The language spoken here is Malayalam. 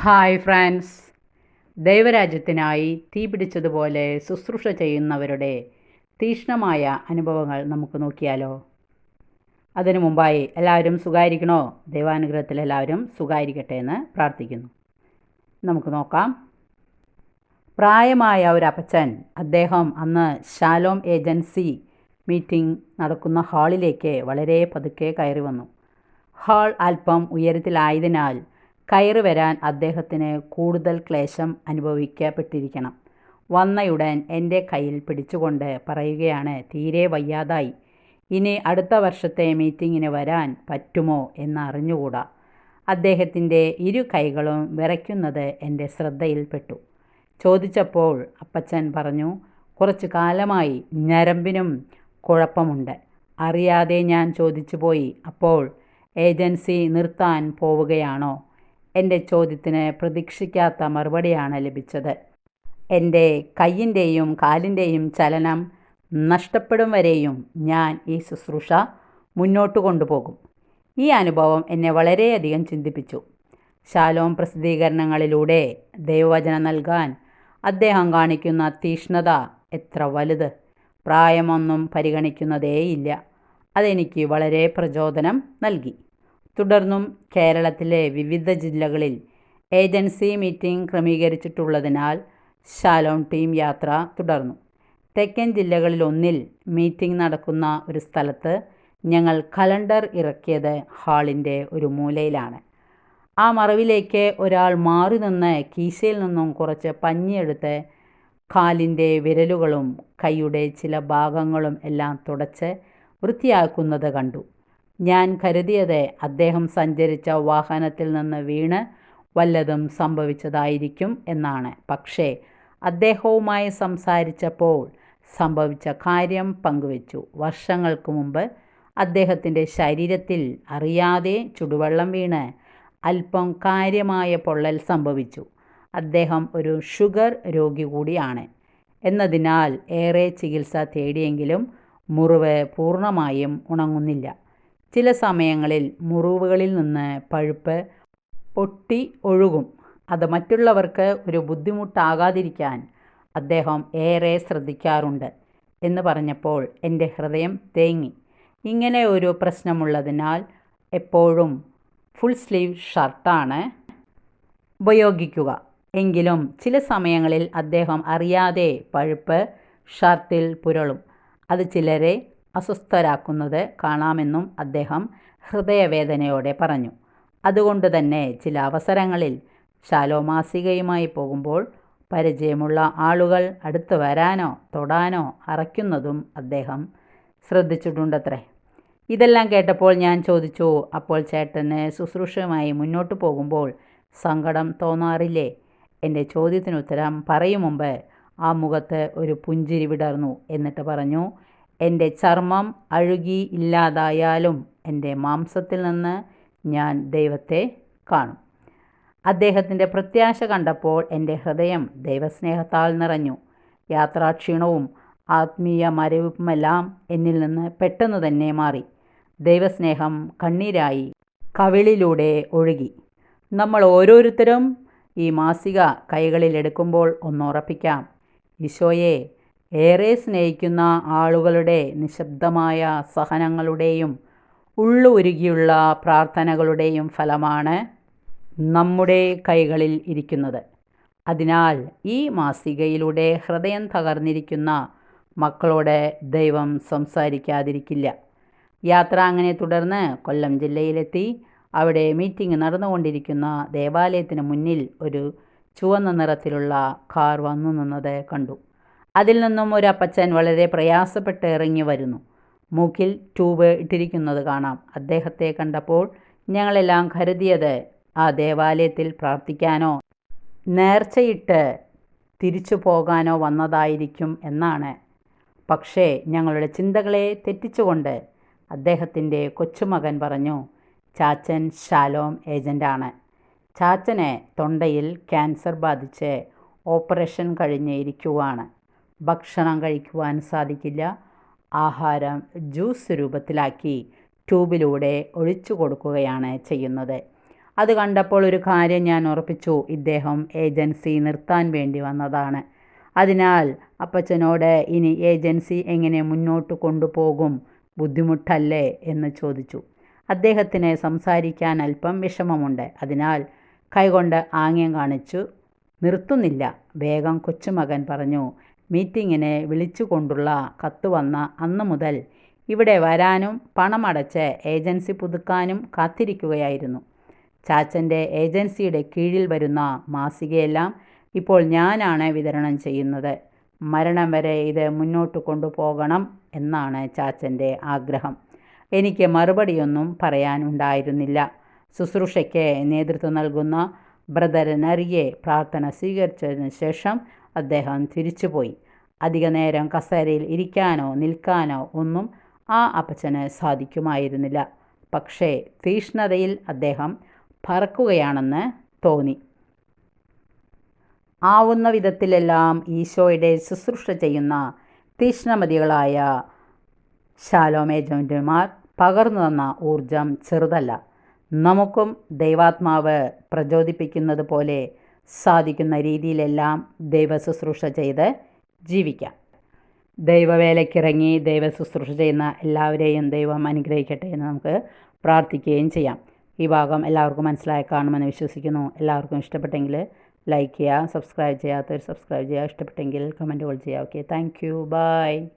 ഹായ് ഫ്രാൻസ് ദൈവരാജ്യത്തിനായി തീ പിടിച്ചതുപോലെ ശുശ്രൂഷ ചെയ്യുന്നവരുടെ തീക്ഷ്ണമായ അനുഭവങ്ങൾ നമുക്ക് നോക്കിയാലോ? അതിനു മുമ്പായി എല്ലാവരും സുഖായിരിക്കണോ? ദൈവാനുഗ്രഹത്തിൽ എല്ലാവരും സുഖായിരിക്കട്ടെ എന്ന് പ്രാർത്ഥിക്കുന്നു. നമുക്ക് നോക്കാം. പ്രായമായ ഒരു അപ്പച്ചൻ അദ്ദേഹം അന്ന് ഷാലോം ഏജൻസി മീറ്റിംഗ് നടക്കുന്ന ഹാളിലേക്ക് വളരെ പതുക്കെ കയറി വന്നു. ഹാൾ അല്പം ഉയരത്തിലായതിനാൽ കയറി വരാൻ അദ്ദേഹത്തിന് കൂടുതൽ ക്ലേശം അനുഭവിക്കപ്പെട്ടിരിക്കണം. വന്നയുടൻ എന്റെ കയ്യിൽ പിടിച്ചുകൊണ്ട് പറയുകയാണ് തീരെ വയ്യാതായി. ഇനി അടുത്ത വർഷത്തെ മീറ്റിങ്ങിന് വരാൻ പറ്റുമോ എന്നറിഞ്ഞുകൂടാ അദ്ദേഹത്തിന്റെ ഇരു കൈകളും വിറയ്ക്കുന്നത് എന്റെ ശ്രദ്ധയിൽപ്പെട്ടു. ചോദിച്ചപ്പോൾ അപ്പച്ചൻ പറഞ്ഞു കുറച്ച് കാലമായി ഞരമ്പിനും കുഴപ്പമുണ്ട്. അറിയാതെ ഞാൻ ചോദിച്ചു പോയി അപ്പോൾ ഏജൻസി നിർത്താൻ പോവുകയാണോ? എന്റെ ചോദ്യത്തിന് പ്രതീക്ഷിക്കാത്ത മറുപടിയാണ് ലഭിച്ചത്. എന്റെ കയ്യിന്റെയും കാലിന്റെയും ചലനം നഷ്ടപ്പെടും വരെയും ഞാൻ ഈ ശുശ്രൂഷ മുന്നോട്ട് കൊണ്ടുപോകും. ഈ അനുഭവം എന്നെ വളരെയധികം ചിന്തിപ്പിച്ചു. ശാലോം പ്രസിദ്ധീകരണങ്ങളിലൂടെ ദൈവവചനം നൽകാൻ അദ്ദേഹം കാണിക്കുന്ന തീഷ്ണത എത്ര വലുത്. പ്രായമൊന്നും പരിഗണിക്കുന്നതേയില്ല. അതെനിക്ക് വളരെ പ്രചോദനം നൽകി. തുടർന്നും കേരളത്തിലെ വിവിധ ജില്ലകളിൽ ഏജൻസി മീറ്റിംഗ് ക്രമീകരിച്ചിട്ടുള്ളതിനാൽ ഷാലോൺ ടീം യാത്ര തുടർന്നു. തെക്കൻ ജില്ലകളിലൊന്നിൽ മീറ്റിംഗ് നടക്കുന്ന ഒരു സ്ഥലത്ത് ഞങ്ങൾ കലണ്ടർ ഇറക്കിയത് ഹാളിന്റെ ഒരു മൂലയിലാണ്. ആ മറവിലേക്ക് ഒരാൾ മാറി നിന്ന് കീശയിൽ നിന്നും കുറച്ച് പഞ്ഞിയെടുത്ത് കാലിന്റെ വിരലുകളും കൈയുടെ ചില ഭാഗങ്ങളും എല്ലാം തുടച്ച് വൃത്തിയാക്കുന്നത് കണ്ടു. ഞാൻ കരുതിയത് അദ്ദേഹം സഞ്ചരിച്ച വാഹനത്തിൽ നിന്ന് വീണ് വല്ലതും സംഭവിച്ചതായിരിക്കും എന്നാണ്. പക്ഷേ അദ്ദേഹവുമായി സംസാരിച്ചപ്പോൾ സംഭവിച്ച കാര്യം പങ്കുവച്ചു. വർഷങ്ങൾക്ക് മുമ്പ് അദ്ദേഹത്തിന്റെ ശരീരത്തിൽ അറിയാതെ ചുടുവെള്ളം വീണ് അല്പം കാര്യമായ പൊള്ളൽ സംഭവിച്ചു. അദ്ദേഹം ഒരു ഷുഗർ രോഗി കൂടിയാണ്. എന്നതിനാൽ ഏറെ ചികിത്സ തേടിയെങ്കിലും മുറിവ് പൂർണമായും ഉണങ്ങുന്നില്ല. ചില സമയങ്ങളിൽ മുറിവുകളിൽ നിന്ന് പഴുപ്പ് പൊട്ടി ഒഴുകും. അത് മറ്റുള്ളവർക്ക് ഒരു ബുദ്ധിമുട്ടാകാതിരിക്കാൻ അദ്ദേഹം ഏറെ ശ്രദ്ധിക്കാറുണ്ട് എന്ന് പറഞ്ഞപ്പോൾ എന്റെ ഹൃദയം തേങ്ങി. ഇങ്ങനെ ഒരു പ്രശ്നമുള്ളതിനാൽ എപ്പോഴും ഫുൾ സ്ലീവ് ഷർട്ടാണ് ഉപയോഗിക്കുക. എങ്കിലും ചില സമയങ്ങളിൽ അദ്ദേഹം അറിയാതെ പഴുപ്പ് ഷർട്ടിൽ പുരളും. അത് ചിലരെ അസ്വസ്ഥരാക്കുന്നത് കാണാമെന്നും അദ്ദേഹം ഹൃദയവേദനയോടെ പറഞ്ഞു. അതുകൊണ്ട് തന്നെ ചില അവസരങ്ങളിൽ ശാലോ മാസികയുമായി പോകുമ്പോൾ പരിചയമുള്ള ആളുകൾ അടുത്ത് വരാനോ തൊടാനോ അറയ്ക്കുന്നതും അദ്ദേഹം ശ്രദ്ധിച്ചിട്ടുണ്ടത്രേ. ഇതെല്ലാം കേട്ടപ്പോൾ ഞാൻ ചോദിച്ചു അപ്പോൾ ചേട്ടന് ശുശ്രൂഷയുമായി മുന്നോട്ട് പോകുമ്പോൾ സങ്കടം തോന്നാറില്ലേ എന്റെ ചോദ്യത്തിനുത്തരം പറയും മുമ്പ് ആ മുഖത്ത് ഒരു പുഞ്ചിരി വിടർന്നു എന്നിട്ട് പറഞ്ഞു എന്റെ ചർമ്മം അഴുകി ഇല്ലാതായാലും എന്റെ മാംസത്തിൽ നിന്ന് ഞാൻ ദൈവത്തെ കാണും. അദ്ദേഹത്തിന്റെ പ്രത്യാശ കണ്ടപ്പോൾ എന്റെ ഹൃദയം ദൈവസ്നേഹത്താൽ നിറഞ്ഞു. യാത്രാക്ഷീണവും ആത്മീയ മരവിപ്പുമെല്ലാം എന്നിൽ നിന്ന് പെട്ടെന്ന് തന്നെ മാറി. ദൈവസ്നേഹം കണ്ണീരായി കവിളിലൂടെ ഒഴുകി. നമ്മൾ ഓരോരുത്തരും ഈ മാസിക കൈകളിലെടുക്കുമ്പോൾ ഒന്നുറപ്പിക്കാം ഈശോയെ ഏറെ സ്നേഹിക്കുന്ന ആളുകളുടെ നിശബ്ദമായ സഹനങ്ങളുടെയും ഉള്ളുരുകിയുള്ള പ്രാർത്ഥനകളുടെയും ഫലമാണ് നമ്മുടെ കൈകളിൽ ഇരിക്കുന്നത്. അതിനാൽ ഈ മാസികയിലൂടെ ഹൃദയം തകർന്നിരിക്കുന്ന മക്കളോട് ദൈവം സംസാരിക്കാതിരിക്കില്ല. യാത്ര അങ്ങനെ തുടർന്ന് കൊല്ലം ജില്ലയിലെത്തി. അവിടെ മീറ്റിംഗ് നടന്നുകൊണ്ടിരിക്കുന്ന ദേവാലയത്തിന് മുന്നിൽ ഒരു ചുവന്ന നിറത്തിലുള്ള കാർ വന്നു നിന്നത് കണ്ടു. അതിൽ നിന്നും ഒരു അപ്പച്ചൻ വളരെ പ്രയാസപ്പെട്ട് ഇറങ്ങി വരുന്നു. മൂക്കിൽ ട്യൂബ് ഇട്ടിരിക്കുന്നത് കാണാം. അദ്ദേഹത്തെ കണ്ടപ്പോൾ ഞങ്ങളെല്ലാം കരുതിയത് ആ ദേവാലയത്തിൽ പ്രാർത്ഥിക്കാനോ നേർച്ചയിട്ട് തിരിച്ചു പോകാനോ വന്നതായിരിക്കും എന്നാണ്. പക്ഷേ ഞങ്ങളുടെ ചിന്തകളെ തെറ്റിച്ചുകൊണ്ട് അദ്ദേഹത്തിന്റെ കൊച്ചുമകൻ പറഞ്ഞു ചാച്ചൻ ഷാലോം ഏജന്റാണ്. ചാച്ചനെ തൊണ്ടയിൽ ക്യാൻസർ ബാധിച്ച് ഓപ്പറേഷൻ കഴിഞ്ഞ് ഇരിക്കുവാണ്. ഭക്ഷണം കഴിക്കുവാൻ സാധിക്കില്ല. ആഹാരം ജ്യൂസ് രൂപത്തിലാക്കി ട്യൂബിലൂടെ ഒഴിച്ചു കൊടുക്കുകയാണ് ചെയ്യുന്നത്. അത് കണ്ടപ്പോൾ ഒരു കാര്യം ഞാൻ ഉറപ്പിച്ചു. ഇദ്ദേഹം ഏജൻസി നിർത്താൻ വേണ്ടി വന്നതാണ്. അതിനാൽ അപ്പച്ചനോട് ഇനി ഏജൻസി എങ്ങനെ മുന്നോട്ട് കൊണ്ടുപോകും? ബുദ്ധിമുട്ടല്ലേ? എന്ന് ചോദിച്ചു. അദ്ദേഹത്തിന് സംസാരിക്കാൻ അല്പം വിഷമമുണ്ട്. അതിനാൽ കൈകൊണ്ട് ആംഗ്യം കാണിച്ചു. നിർത്തുന്നില്ല വേഗം കൊച്ചുമകൻ പറഞ്ഞു. മീറ്റിങ്ങിന് വിളിച്ചുകൊണ്ടുള്ള കത്ത് വന്ന അന്ന് മുതൽ ഇവിടെ വരാനും പണമടച്ച് ഏജൻസി പുതുക്കാനും കാത്തിരിക്കുകയായിരുന്നു. ചാച്ചന്റെ ഏജൻസിയുടെ കീഴിൽ വരുന്ന മാസികയെല്ലാം ഇപ്പോൾ ഞാനാണ് വിതരണം ചെയ്യുന്നത്. മരണം വരെ ഇത് മുന്നോട്ട് കൊണ്ടുപോകണം എന്നാണ് ചാച്ചന്റെ ആഗ്രഹം. എനിക്ക് മറുപടിയൊന്നും പറയാനുണ്ടായിരുന്നില്ല. ശുശ്രൂഷയ്ക്ക് നേതൃത്വം നൽകുന്ന ബ്രദർ നറിയെ പ്രാർത്ഥന സ്വീകരിച്ചതിന് ശേഷം അദ്ദേഹം തിരിച്ചുപോയി. അധികനേരം കസേരയിൽ ഇരിക്കാനോ നിൽക്കാനോ ഒന്നും ആ അപ്പച്ചന് സാധിക്കുമായിരുന്നില്ല. പക്ഷേ തീഷ്ണതയിൽ അദ്ദേഹം പറക്കുകയാണെന്ന് തോന്നി. ആവുന്ന വിധത്തിലെല്ലാം ഈശോയുടെ ശുശ്രൂഷ ചെയ്യുന്ന തീഷ്ണമതികളായ ശാലോമേജന്റുമാർ പകർന്നു തന്ന ഊർജം ചെറുതല്ല. നമുക്കും ദൈവാത്മാവ് പ്രചോദിപ്പിക്കുന്നത് പോലെ സാധിക്കുന്ന രീതിയിലെല്ലാം ദൈവ ശുശ്രൂഷ ചെയ്ത് ജീവിക്കാം. ദൈവവേലയ്ക്കിറങ്ങി ദൈവ ശുശ്രൂഷ ചെയ്യുന്ന എല്ലാവരെയും ദൈവം അനുഗ്രഹിക്കട്ടെ എന്ന് നമുക്ക് പ്രാർത്ഥിക്കുകയും ചെയ്യാം. ഈ ഭാഗം എല്ലാവർക്കും മനസ്സിലായി കാണുമെന്ന് വിശ്വസിക്കുന്നു. എല്ലാവർക്കും ഇഷ്ടപ്പെട്ടെങ്കിൽ ലൈക്ക് ചെയ്യുക സബ്സ്ക്രൈബ് ചെയ്യാത്തവർ സബ്സ്ക്രൈബ് ചെയ്യുക. ഇഷ്ടപ്പെട്ടെങ്കിൽ കമന്റുകൾ ചെയ്യുക. Okay thank you by